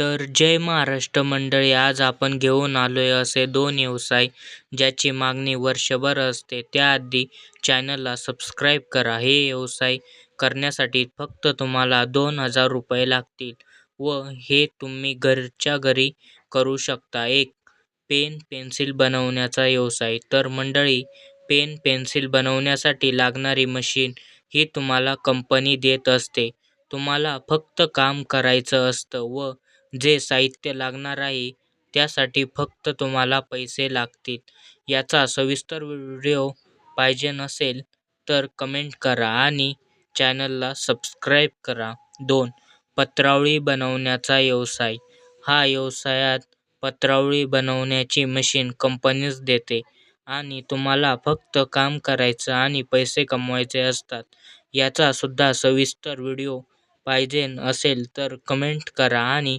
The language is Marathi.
तर जय महाराष्ट्र मंडळी आज आपण घेऊन आलोय असे दोन व्यवसाय ज्याची मागणी वर्षभर असते. त्याआधी चॅनलला सबस्क्राईब करा. हे व्यवसाय करण्यासाठी फक्त तुम्हाला दोन हजार रुपये लागतील व हे तुम्ही घरच्या घरी करू शकता. एक पेन पेन्सिल बनवण्याचा व्यवसाय. तर मंडळी पेन पेन्सिल बनवण्यासाठी लागणारी मशीन ही तुम्हाला कंपनी देत असते. तुम्हाला फक्त काम करायचं असतं व जे साहित्य लागणार आहे त्यासाठी फक्त तुम्हाला पैसे लागतील. याचा सविस्तर व्हिडिओ पाहिजे नसेल तर कमेंट करा आणि चॅनलला सबस्क्राईब करा. दोन पत्रावळी बनवण्याचा व्यवसाय. हा व्यवसायात पत्रावळी बनवण्याची मशीन कंपनीच देते आणि तुम्हाला फक्त काम करायचं आणि पैसे कमवायचे असतात. याचासुद्धा सविस्तर व्हिडिओ पाहिजे असेल तर कमेंट करा आणि